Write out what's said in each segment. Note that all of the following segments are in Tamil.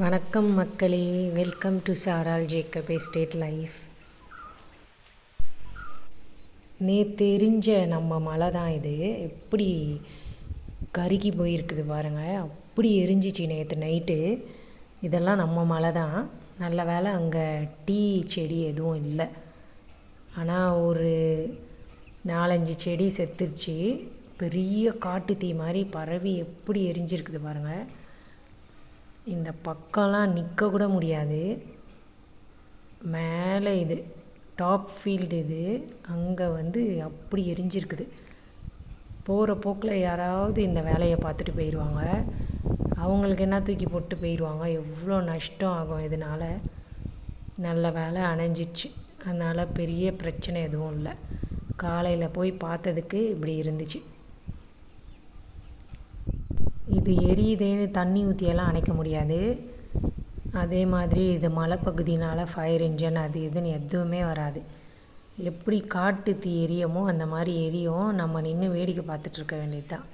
வணக்கம் மக்களே. Welcome to Saral Jacob estate life நேற்று எரிஞ்ச நம்ம மலை தான் இது. எப்படி கருகி போயிருக்குது பாருங்கள் அப்படி எரிஞ்சிச்சு நேற்று நைட்டு இதெல்லாம் நம்ம மலை தான். நல்ல வேளை அங்கே டீ செடி எதுவும் இல்லை. ஆனால் ஒரு நாலஞ்சு செடி செத்துருச்சு. பெரிய காட்டு தீ மாதிரி பரவி எப்படி எரிஞ்சிருக்குது பாருங்கள் இந்த பக்கம்லாம் நிற்க கூட முடியாது. மேலே இது டாப் ஃபீல்டு இது அங்கே வந்து அப்படி எரிஞ்சிருக்குது. போகிற போக்கில் யாராவது இந்த வேலையை பார்த்துட்டு போயிடுவாங்க அவங்களுக்கு என்ன தூக்கி போட்டு போயிடுவாங்க எவ்வளோ நஷ்டம் ஆகும் இதனால். நல்ல வேலை அணைஞ்சிச்சு. அதனால் பெரிய பிரச்சனை எதுவும் இல்லை. காலையில் போய் பார்த்ததுக்கு இப்படி இருந்துச்சு. இது எரியுதேன்னு தண்ணி ஊற்றியெல்லாம் அணைக்க முடியாது. அதே மாதிரி இது மலைப்பகுதினால் ஃபயர் இன்ஜின் அது இதுன்னு எதுவுமே வராது. எப்படி காட்டு தீ எரியுமோ அந்த மாதிரி எரியும். நம்ம நின்று வேடிக்கை பார்த்துட்ருக்க வேண்டியது தான்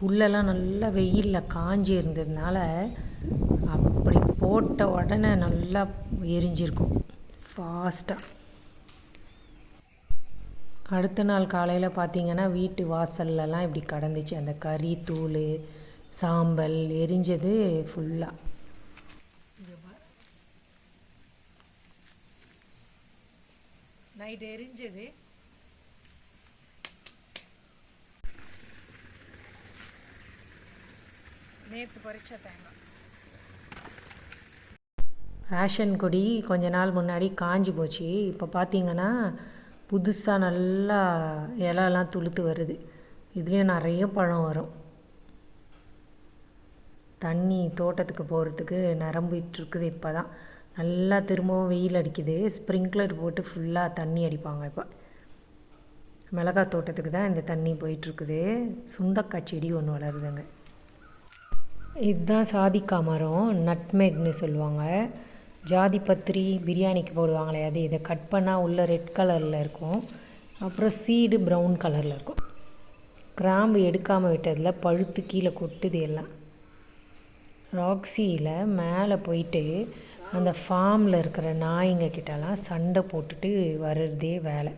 புல்லெல்லாம் நல்லா வெயிலில் காஞ்சி இருந்ததுனால அப்படி போட்ட உடனே நல்லா எரிஞ்சிருக்கும். ஃபாஸ்ட்டாக அடுத்த நாள் காலையில் பார்த்தீங்கன்னா வீட்டு வாசல்லலாம் இப்படி கடந்துச்சு. அந்த கறி தூள் சாம்பல் எரிஞ்சது ஃபுல்லாக நைட் எரிஞ்சது. நேற்று பறிச்ச தேங்காய். ரேஷன் கொடி கொஞ்ச நாள் முன்னாடி காஞ்சி போச்சு. இப்போ பார்த்தீங்கன்னா புதுசாக நல்லா இலலாம் துளுத்து வருது. இதுலேயும் நிறைய பழம் வரும். தண்ணி தோட்டத்துக்கு போகிறதுக்கு நிரம்பிட்டுருக்குது இப்போ தான் நல்லா திரும்பவும் வெயில் அடிக்குது. ஸ்ப்ரிங்க்லர் போட்டு ஃபுல்லாக தண்ணி அடிப்பாங்க இப்போ. மிளகாய் தோட்டத்துக்கு தான் இந்த தண்ணி போயிட்டுருக்குது. சுண்டக்காய் செடி ஒன்று வளருதுங்க. இதுதான் சாதிக்கா மரம் நட்மேக்னு சொல்லுவாங்க. ஜாதி பத்திரி பிரியாணிக்கு போடுவாங்களே அது இதை கட் பண்ணால் உள்ளே ரெட் கலரில் இருக்கும். அப்புறம் சீடு ப்ரௌன் கலரில் இருக்கும். கிராம்பு எடுக்காமல் விட்டதில் பழுத்து கீழே கொட்டுது எல்லாம். ராக்ஸியில் மேலே போயிட்டு அந்த ஃபார்மில் இருக்கிற நாய்ங்க கிட்டலாம் சண்டை போட்டுட்டு வர்றதே வேலை.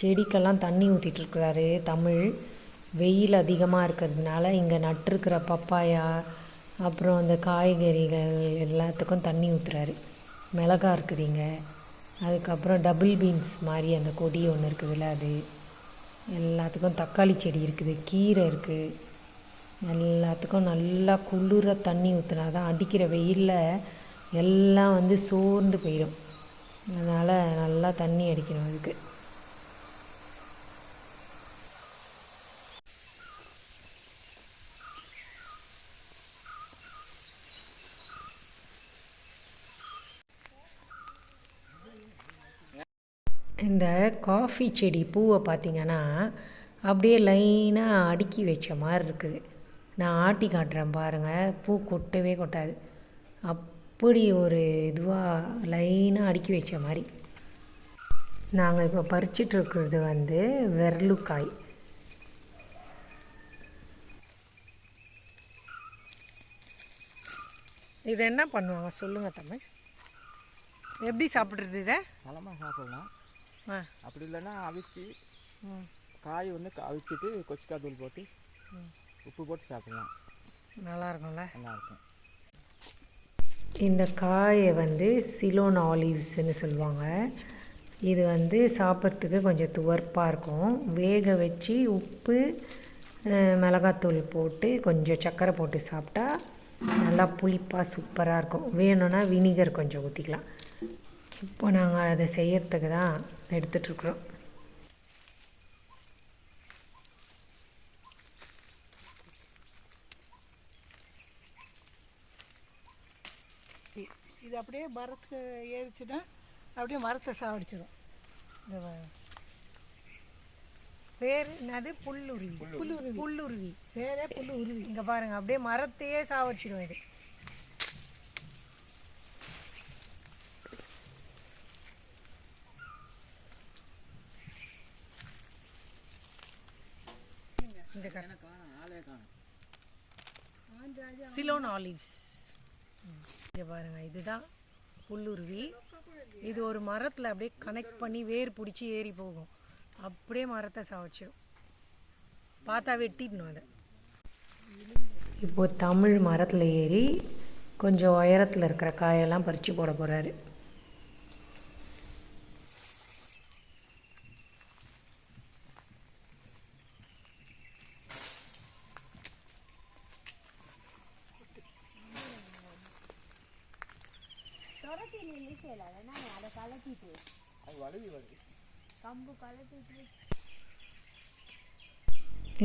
செடிக்கெல்லாம் தண்ணி ஊற்றிட்டுருக்குறாரு தமிழ். வெயில் அதிகமாக இருக்கிறதுனால இங்கே நட்டிருக்கிற பப்பாயா அப்புறம் அந்த காய்கறிகள் எல்லாத்துக்கும் தண்ணி ஊற்றுறாரு மிளகா இருக்குதுங்க அதுக்கப்புறம் டபுள் பீன்ஸ் மாதிரி அந்த கொடி ஒன்று இருக்குதுல்ல அது. எல்லாத்துக்கும் தக்காளி செடி இருக்குது கீரை இருக்குது எல்லாத்துக்கும் நல்லா குளிர தண்ணி ஊற்றினா தான் அடிக்கிற வெயிலில் எல்லாம் வந்து சோர்ந்து போயிடும். அதனால் நல்லா தண்ணி அடிக்கணும் அதுக்கு. இந்த காஃபி செடி பூவை பார்த்திங்கன்னா அப்படியே லைனாக அடுக்கி வச்ச மாதிரி இருக்குது. நான் ஆட்டி காட்டுறேன் பாருங்கள் பூ கொட்டவே கொட்டாது. அப்படி ஒரு இதுவாக லைனாக அடுக்கி வச்ச மாதிரி. நாங்கள் இப்போ பறிச்சிட்ருக்கிறது வந்து வெர்லுக்காய். இது என்ன பண்ணுவாங்க? சொல்லுங்கள் தமிழ். எப்படி சாப்பிட்றது இதை? பழமாக சாப்பிடலாம். அப்படி இல்லைன்னா அவிச்சு ம் காய் வந்து அவிச்சிட்டு கொச்சிக்காய் தூள் போட்டு உப்பு போட்டு சாப்பிடலாம். நல்லா இருக்கும்ல நல்லாயிருக்கும் இந்த காயை வந்து சிலோன் ஆலிவ்ஸ்னு சொல்லுவாங்க. இது வந்து சாப்பிட்றதுக்கு கொஞ்சம் துவர்ப்பாக இருக்கும். வேக வச்சு உப்பு மிளகாத்தூள் போட்டு கொஞ்சம் சர்க்கரை போட்டு சாப்பிட்டா நல்லா புளிப்பாக சூப்பராக இருக்கும். வேணும்னா வினிகர் கொஞ்சம் ஊற்றிக்கலாம் இப்போ நாங்கள் அதை செய்யறதுக்கு தான் எடுத்துட்ருக்குறோம் இது அப்படியே மரத்துக்கு ஏறிச்சுன்னா அப்படியே மரத்தை சாவடிச்சிடும் இந்த வ- பேர் என்னது? புல்லுருவி. புல்லுருவி. புல்லுருவி. வேறே புல்லு உருவி இங்கே பாருங்கள் அப்படியே மரத்தையே சாவடிச்சிடும் இது. இந்த சிலோன் ஆலிவ்ஸ் இங்கே பாருங்க இதுதான் புல்லுருவி. இது ஒரு மரத்தில் அப்படியே கனெக்ட் பண்ணி வேர் பிடிச்சி ஏறி போகும். அப்படியே மரத்தை சாவச்சிடும் பார்த்தா வெட்டிடணும் அதை. இப்போ தமிழ் மரத்தில் ஏறி கொஞ்சம் உயரத்தில் இருக்கிற காயெல்லாம் பறித்து போட போகிறாரு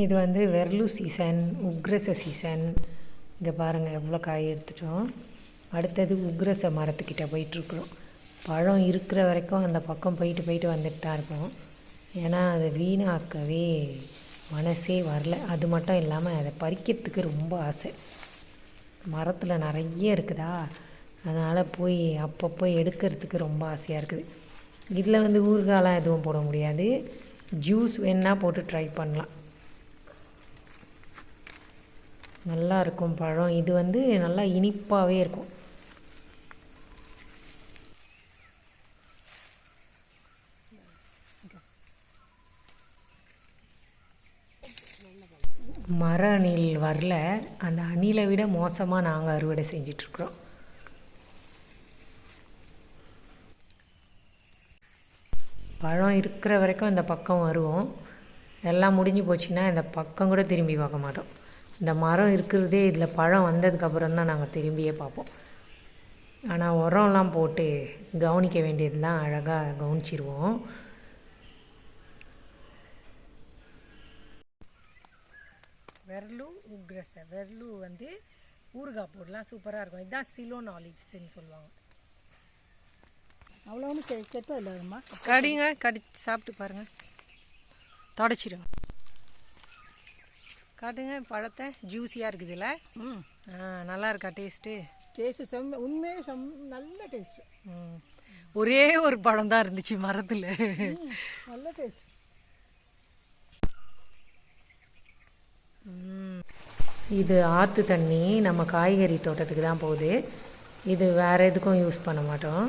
இது வந்து வெர்லு சீசன் உக்ரச சீசன். இங்கே பாருங்கள் எவ்வளோ காய் எடுத்துட்டோம். அடுத்தது உக்ரச மரத்துக்கிட்ட போயிட்டுருக்குறோம். பழம் இருக்கிற வரைக்கும் அந்த பக்கம் போயிட்டு போயிட்டு வந்துட்டு தான் இருப்போம். ஏன்னா அதை வீணாக்கவே மனசே வரல. அது மட்டும் இல்லாமல் அதை பறிக்கிறதுக்கு ரொம்ப ஆசை. மரத்தில் நிறைய இருக்குதா? அதனால் போய் அப்பப்போ எடுக்கிறதுக்கு ரொம்ப ஆசையாக இருக்குது. இதில் வந்து ஊறுகாலாம் எதுவும் போட முடியாது. ஜூஸ் வேணால் போட்டு ட்ரை பண்ணலாம். நல்லா இருக்கும் பழம். இது வந்து நல்லா இனிப்பாகவே இருக்கும். மர அணில் வரல. அந்த அணிலை விட மோசமாக நாங்கள் அறுவடை செஞ்சிட்ருக்குறோம் பழம் இருக்கிற வரைக்கும் இந்த பக்கம் வருவோம். எல்லாம் முடிஞ்சு போச்சுன்னா இந்த பக்கம் கூட திரும்பி பார்க்க மாட்டோம். இந்த மரம் இருக்கிறதே இதில் பழம் வந்ததுக்கப்புறம் தான் நாங்கள் திரும்பியே பார்ப்போம். ஆனால் உரம்லாம் போட்டு கவனிக்க வேண்டியதுலாம் அழகாக கவனிச்சிருவோம். வெர்லு உக்ரஸ வெர்லு வந்து ஊறுகாய் போடலாம் சூப்பராக இருக்கும். இதுதான் சிலோன் ஆலிவ்ஸ்ன்னு சொல்லுவாங்க. அவ்வளோ ஒன்றும் கெ கெட்டது இல்லைம்மா கடிங்க கடிச்சு சாப்பிட்டு பாருங்க. தொடச்சிடும் காட்டுங்க பழத்தை ஜூஸியாக இருக்குதுல்ல? ம். நல்லா இருக்கா டேஸ்ட்டு டேஸ்ட்டு செம்ம உண்மையே செம் நல்ல டேஸ்ட்டு ம். ஒரே ஒரு பழம் தான் இருந்துச்சு மரத்தில். நல்ல டேஸ்ட் இது ஆற்று தண்ணி நம்ம காய்கறி தோட்டத்துக்கு தான் போகுது. இது வேறு எதுக்கும் யூஸ் பண்ண மாட்டோம்.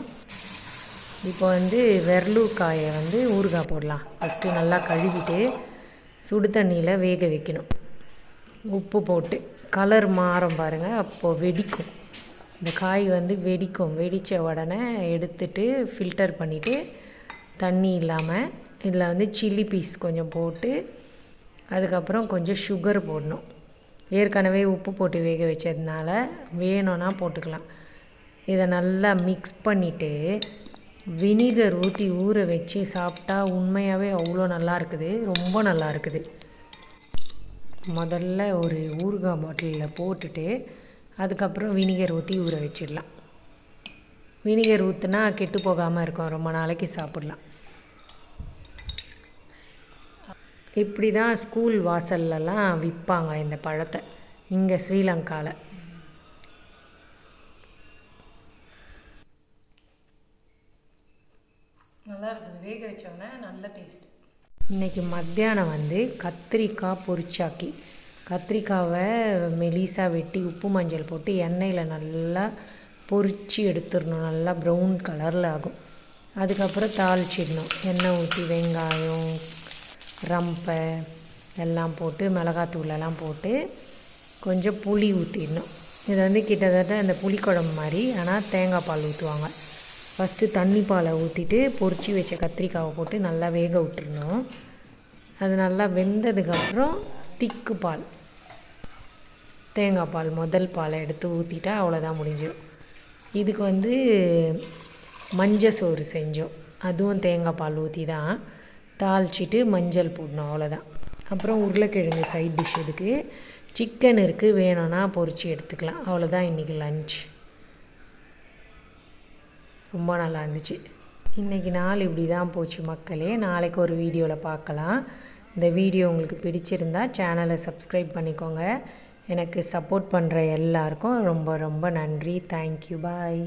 இப்போ வந்து வெர்லு காயை வந்து ஊறுகாய் போடலாம். ஃபஸ்ட்டு நல்லா கழுவிட்டு சுடு தண்ணியில் வேக வைக்கணும். உப்பு போட்டு கலர் மாறும் பாருங்கள் அப்போது வெடிக்கும். இந்த காய் வந்து வெடிக்கும். வெடித்த உடனே எடுத்துட்டு ஃபில்டர் பண்ணிவிட்டு தண்ணி இல்லாமல் இதில் வந்து சில்லி பீஸ் கொஞ்சம் போட்டு அதுக்கப்புறம் கொஞ்சம் சுகர் போடணும். ஏற்கனவே உப்பு போட்டு வேக வச்சதுனால வேணும்னா போட்டுக்கலாம். இதை நல்லா மிக்ஸ் பண்ணிவிட்டு வினிகர் ஊற்றி ஊற வச்சு சாப்பிட்டா உண்மையாகவே அவ்வளோ நல்லா இருக்குது. ரொம்ப நல்லா இருக்குது. முதல்ல ஒரு ஊறுகாய் பாட்டிலில் போட்டுட்டு அதுக்கப்புறம் வினிகர் ஊற்றி ஊற வச்சிடலாம். வினிகர் ஊற்றுனா கெட்டு போகாமல் இருக்கும். ரொம்ப நாளைக்கு சாப்பிட்லாம். இப்படி தான் ஸ்கூல் வாசல்லலாம் விற்பாங்க இந்த பழத்தை. இங்கே ஸ்ரீலங்காவில் நல்லா இருக்குது வேக வச்சோன்னே நல்ல டேஸ்ட் இன்றைக்கி மத்தியானம் வந்து கத்திரிக்காய் பொரிச்சாக்கி. கத்திரிக்காவை மெலிசாக வெட்டி உப்பு மஞ்சள் போட்டு எண்ணெயில் நல்லா பொரித்து எடுத்துடணும். நல்லா ப்ரௌன் கலரில் ஆகும். அதுக்கப்புறம் தாளிச்சிடணும். எண்ணெய் ஊற்றி வெங்காயம் ரம்பை எல்லாம் போட்டு மிளகாத்தூளெல்லாம் போட்டு கொஞ்சம் புளி ஊற்றிடணும் இது வந்து கிட்டத்தட்ட அந்த புளிக்குழம்பு மாதிரி. ஆனால் தேங்காய் பால் ஊற்றுவாங்க ஃபஸ்ட்டு தண்ணி பாலை ஊற்றிட்டு பொறிச்சி வச்ச கத்திரிக்காவை போட்டு நல்லா வேக விட்டுறணும். அது நல்லா வெந்ததுக்கப்புறம் திக்கு பால். தேங்காய் பால் முதல் பாலை எடுத்து ஊற்றிட்டா அவ்வளோதான் முடிஞ்சிடும். இதுக்கு வந்து மஞ்சள் சோறு செஞ்சோம். அதுவும் தேங்காய் பால் ஊற்றி தான் தாளிச்சிட்டு மஞ்சள் போடணும் அவ்வளோதான் அப்புறம் உருளைக்கிழங்கு சைட் டிஷ் இதுக்கு. சிக்கன் இருக்குது வேணும்னா பொரிச்சு எடுத்துக்கலாம். அவ்வளோதான் இன்றைக்கி லஞ்ச் ரொம்ப நல்லா இருந்துச்சு. இன்றைக்கி நாள் இப்படி தான் போச்சு மக்களே. நாளைக்கு ஒரு வீடியோவில் பார்க்கலாம். இந்த வீடியோ உங்களுக்கு பிடிச்சிருந்தா சேனலை சப்ஸ்கிரைப் பண்ணிக்கோங்க. எனக்கு சப்போர்ட் பண்ணுற எல்லாருக்கும் ரொம்ப ரொம்ப நன்றி. Thank you bye